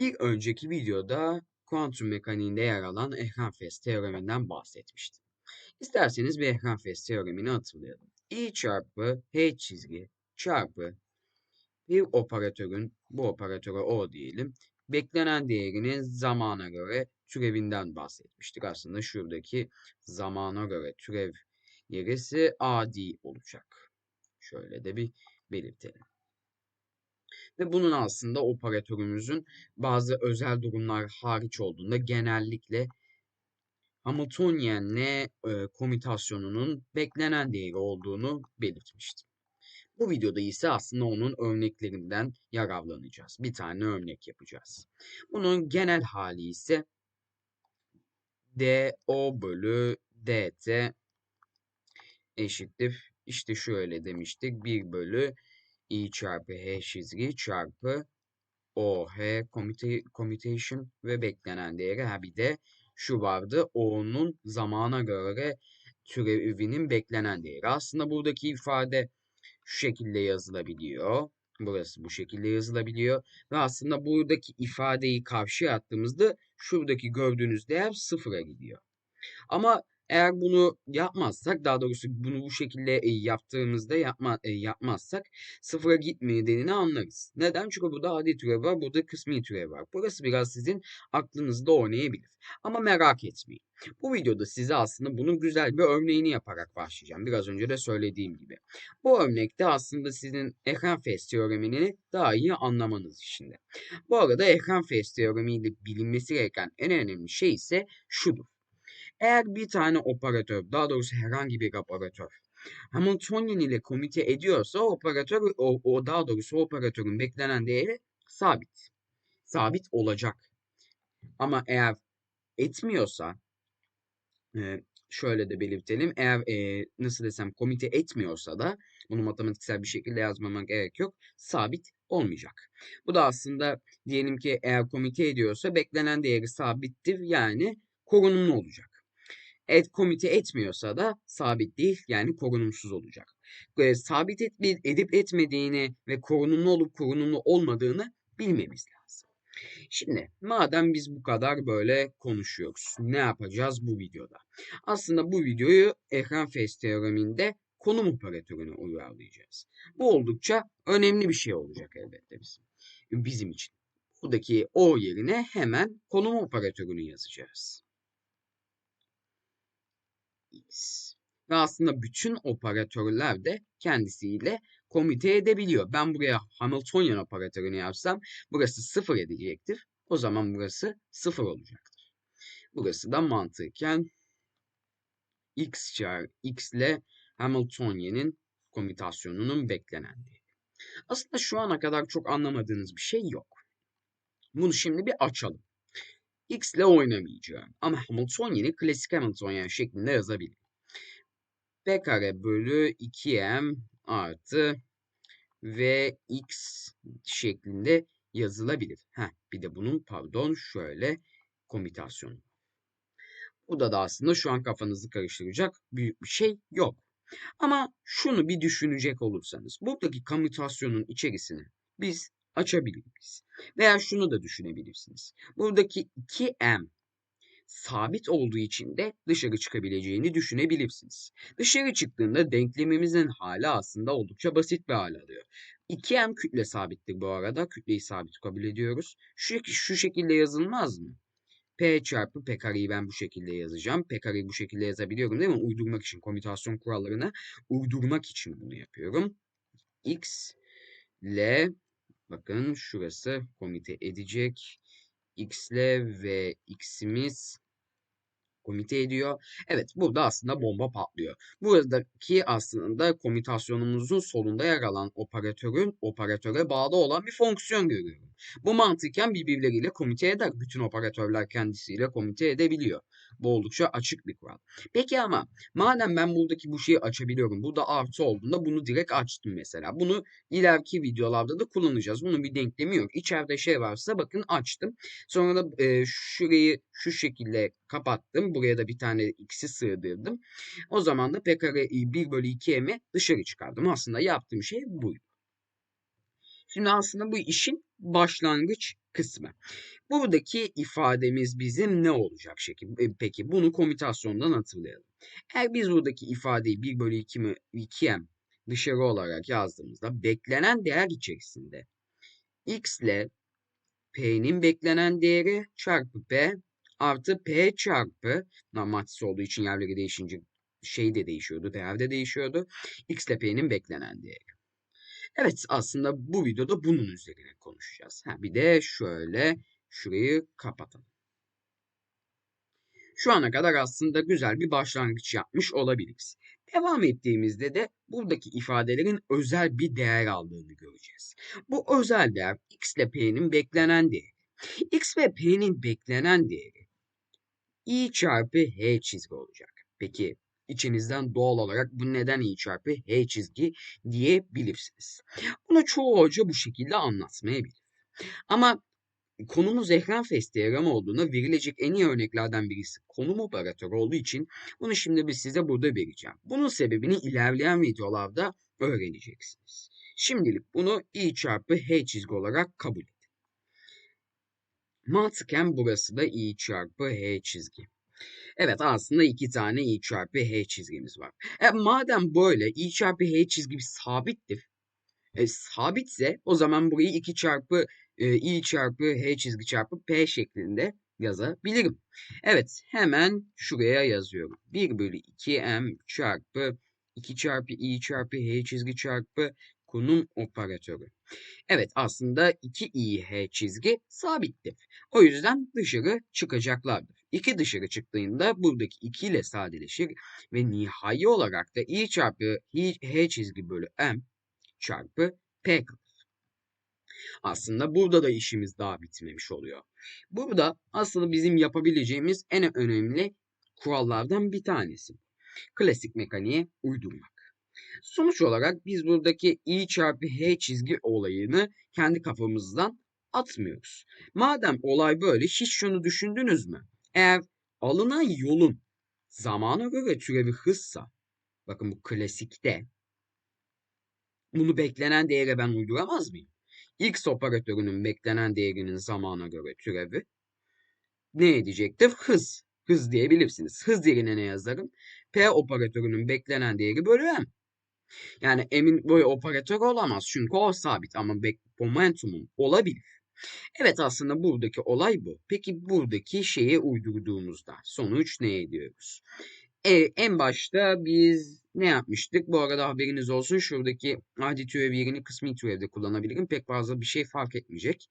Bir önceki videoda kuantum mekaniğinde yer alan Ehrenfest teoreminden bahsetmiştim. İsterseniz bir Ehrenfest teoremini hatırlayalım. I çarpı H çizgi çarpı bir operatörün, bu operatöre O diyelim, beklenen değerinin zamana göre türevinden bahsetmiştik. Aslında şuradaki zamana göre türev yerisi adi olacak. Şöyle de bir belirtelim. Ve bunun aslında operatörümüzün bazı özel durumlar hariç olduğunda genellikle Hamiltonian'le e, komütasyonunun beklenen değeri olduğunu belirtmiştim. Bu videoda ise aslında onun örneklerinden yararlanacağız. Bir tane örnek yapacağız. Bunun genel hali ise DO bölü DT eşittir. İşte şöyle demiştik. 1 bölü i çarpı h çizgi çarpı o h commutation ve beklenen değeri. Ha bir de şu vardı. O'nun zamana göre türevinin beklenen değeri. Aslında buradaki ifade şu şekilde yazılabiliyor. Burası bu şekilde yazılabiliyor. Ve aslında buradaki ifadeyi karşıya attığımızda şuradaki gördüğünüz değer sıfıra gidiyor. Ama eğer bunu yapmazsak, daha doğrusu bunu bu şekilde e, yaptığımızda yapma, e, yapmazsak sıfıra gitmediğini anlarız. Neden? Çünkü burada adi türev var, burada kısmi türev var. Burası biraz sizin aklınızda oynayabilir. Ama merak etmeyin. Bu videoda size aslında bunun güzel bir örneğini yaparak başlayacağım. Biraz önce de söylediğim gibi. Bu örnekte aslında sizin Ehrenfest teoremini daha iyi anlamanız için de. Bu arada Ehrenfest teoremiyle bilinmesi gereken en önemli şey ise şudur. Eğer bir tane operatör, daha doğrusu herhangi bir operatör Hamiltonian ile komite ediyorsa operatör o, o daha doğrusu operatörün beklenen değeri sabit. Sabit olacak. Ama eğer etmiyorsa e, şöyle de belirtelim. Eğer e, nasıl desem komite etmiyorsa da bunu matematiksel bir şekilde yazmamak gerek yok. Sabit olmayacak. Bu da aslında diyelim ki eğer komite ediyorsa beklenen değeri sabittir. Yani korunumlu olacak et, komite etmiyorsa da sabit değil yani korunumsuz olacak. E, sabit et, edip etmediğini ve korunumlu olup korunumlu olmadığını bilmemiz lazım. Şimdi madem biz bu kadar böyle konuşuyoruz ne yapacağız bu videoda? Aslında bu videoyu Ehrenfest teoreminde konum operatörüne uyarlayacağız. Bu oldukça önemli bir şey olacak elbette bizim, bizim için. Buradaki O yerine hemen konum operatörünü yazacağız x. Ve aslında bütün operatörler de kendisiyle komite edebiliyor. Ben buraya Hamiltonian operatörünü yapsam burası sıfır edecektir. O zaman burası sıfır olacaktır. Burası da mantıken x çağır x ile Hamiltonian'in komütasyonunun beklenendiği. Aslında şu ana kadar çok anlamadığınız bir şey yok. Bunu şimdi bir açalım. X ile oynamayacağım. Ama Hamiltonian'i klasik Hamiltonian şeklinde yazabilirim. P kare bölü 2M artı V X şeklinde yazılabilir. Heh, bir de bunun pardon şöyle komütasyonu. Bu da aslında şu an kafanızı karıştıracak büyük bir şey yok. Ama şunu bir düşünecek olursanız buradaki komütasyonun içerisini biz açabiliriz. Veya şunu da düşünebilirsiniz. Buradaki 2m sabit olduğu için de dışarı çıkabileceğini düşünebilirsiniz. Dışarı çıktığında denklemimizin hali aslında oldukça basit bir hal alıyor. 2m kütle sabittir bu arada. Kütleyi sabit kabul ediyoruz. Şu, şu şekilde yazılmaz mı? P çarpı P kareyi ben bu şekilde yazacağım. P kareyi bu şekilde yazabiliyorum değil mi? Uydurmak için, komütasyon kurallarına uydurmak için bunu yapıyorum. X, L, Bakın şurası komite edecek. X ile ve X'imiz komite ediyor. Evet burada aslında bomba patlıyor. Buradaki aslında komütasyonumuzun solunda yer alan operatörün operatöre bağlı olan bir fonksiyon görüyorum. Bu mantıken birbirleriyle komite eder. Bütün operatörler kendisiyle komite edebiliyor. Bu oldukça açık bir kural. Peki ama madem ben buradaki bu şeyi açabiliyorum. Burada artı olduğunda bunu direkt açtım mesela. Bunu ileriki videolarda da kullanacağız. Bunun bir denklemi yok. İçeride şey varsa bakın açtım. Sonra da e, şurayı şu şekilde kapattım. Buraya da bir tane x'i sığdırdım. O zaman da p kare 1 bölü 2m'i dışarı çıkardım. Aslında yaptığım şey buydu. Şimdi aslında bu işin başlangıç kısmı. Buradaki ifademiz bizim ne olacak şekil? E, Peki bunu komütasyondan hatırlayalım. Eğer biz buradaki ifadeyi 1 bölü 2 mi 2m dışarı olarak yazdığımızda beklenen değer içerisinde x ile p'nin beklenen değeri çarpı p artı p çarpı matrix olduğu için yerleri değişince şey de değişiyordu, değer de değişiyordu. x ile p'nin beklenen değeri. Evet aslında bu videoda bunun üzerine konuşacağız. Ha, bir de şöyle şurayı kapatalım. Şu ana kadar aslında güzel bir başlangıç yapmış olabiliriz. Devam ettiğimizde de buradaki ifadelerin özel bir değer aldığını göreceğiz. Bu özel değer x ile p'nin beklenen değeri. x ve p'nin beklenen değeri i çarpı h çizgi olacak. Peki içinizden doğal olarak bu neden i çarpı h çizgi diyebilirsiniz. Bunu çoğu hoca bu şekilde anlatmayabilir. Ama konumuz ekran fast diyagram olduğuna verilecek en iyi örneklerden birisi konum operatörü olduğu için bunu şimdi biz size burada vereceğim. Bunun sebebini ilerleyen videolarda öğreneceksiniz. Şimdilik bunu i çarpı h çizgi olarak kabul edin. Mantıken burası da i çarpı h çizgi. Evet aslında iki tane i çarpı h çizgimiz var. E, madem böyle i çarpı h çizgimiz sabittir. E, sabitse o zaman burayı 2 çarpı e, i çarpı h çizgi çarpı p şeklinde yazabilirim. Evet hemen şuraya yazıyorum. 1 bölü 2m çarpı 2 çarpı i çarpı h çizgi çarpı konum operatörü. Evet aslında 2i h çizgi sabittir. O yüzden dışarı çıkacaklardır. 2 dışarı çıktığında buradaki 2 ile sadeleşir ve nihai olarak da i çarpı h çizgi bölü m çarpı p kalır. Aslında burada da işimiz daha bitmemiş oluyor. Burada aslında bizim yapabileceğimiz en önemli kurallardan bir tanesi. Klasik mekaniğe uydurmak. Sonuç olarak biz buradaki i çarpı h çizgi olayını kendi kafamızdan atmıyoruz. Madem olay böyle hiç şunu düşündünüz mü? Eğer alınan yolun zamana göre türevi hızsa, bakın bu klasikte, bunu beklenen değere ben uyduramaz mıyım? X operatörünün beklenen değerinin zamana göre türevi ne edecektir? Hız. Hız diyebilirsiniz. Hız yerine ne yazarım? P operatörünün beklenen değeri bölü M. Yani M'in böyle operatör olamaz. Çünkü o sabit ama momentumun olabilir. Evet aslında buradaki olay bu. Peki buradaki şeye uydurduğumuzda sonuç ne ediyoruz? E, en başta biz ne yapmıştık? Bu arada haberiniz olsun. Şuradaki adi türev yerini kısmi türevde kullanabilirim. Pek fazla bir şey fark etmeyecek.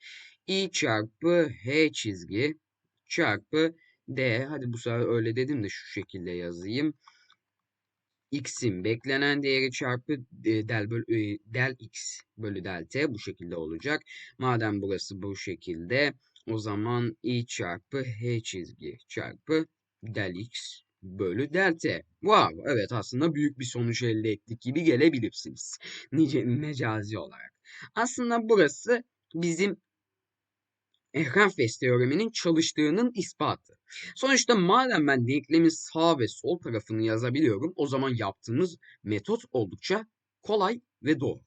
i çarpı h çizgi çarpı d. Hadi bu sefer öyle dedim de şu şekilde yazayım. X'in beklenen değeri çarpı e, del, böl, e, del x bölü del t bu şekilde olacak. Madem burası bu şekilde o zaman i çarpı h çizgi çarpı del x bölü delta. Wow, evet aslında büyük bir sonuç elde ettik gibi gelebilirsiniz. Nice, mecazi olarak. Aslında burası bizim Ehrenfest teoreminin çalıştığının ispatı. Sonuçta madem ben denklemin sağ ve sol tarafını yazabiliyorum, o zaman yaptığımız metot oldukça kolay ve doğru.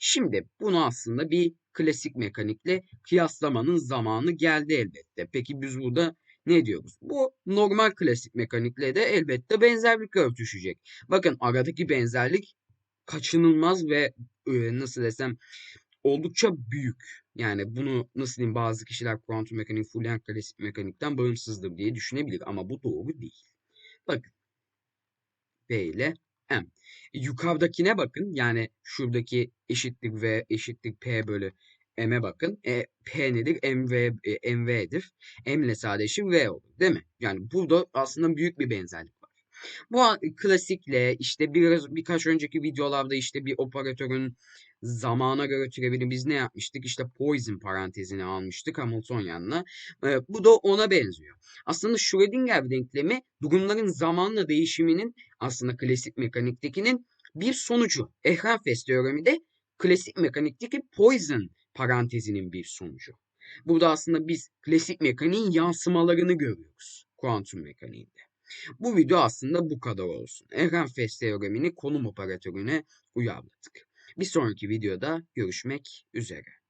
Şimdi bunu aslında bir klasik mekanikle kıyaslamanın zamanı geldi elbette. Peki biz burada ne diyoruz? Bu normal klasik mekanikle de elbette benzerlik örtüşecek. Bakın aradaki benzerlik kaçınılmaz ve e, nasıl desem oldukça büyük. Yani bunu nasıl diyeyim bazı kişiler kuantum mekaniği fullen klasik mekanikten bağımsızdır diye düşünebilir ama bu doğru değil. Bakın P ile M. Yukarıdakine bakın yani şuradaki eşitlik V eşitlik P bölü M'e bakın. E, P nedir? MV, e, MV'dir. M ile sadeleşir V olur değil mi? Yani burada aslında büyük bir benzerlik. Bu klasikle işte biraz birkaç önceki videolarda işte bir operatörün zamana göre türevini biz ne yapmıştık? İşte Poisson parantezini almıştık Hamiltonian'la. E, bu da ona benziyor. Aslında Schrödinger denklemi durumların zamanla değişiminin aslında klasik mekaniktekinin bir sonucu. Ehrenfest teoremi de klasik mekanikteki Poisson parantezinin bir sonucu. Burada aslında biz klasik mekaniğin yansımalarını görüyoruz kuantum mekaniğinde. Bu video aslında bu kadar olsun. Ehrenfest teoremini konum operatörüne uyarladık. Bir sonraki videoda görüşmek üzere.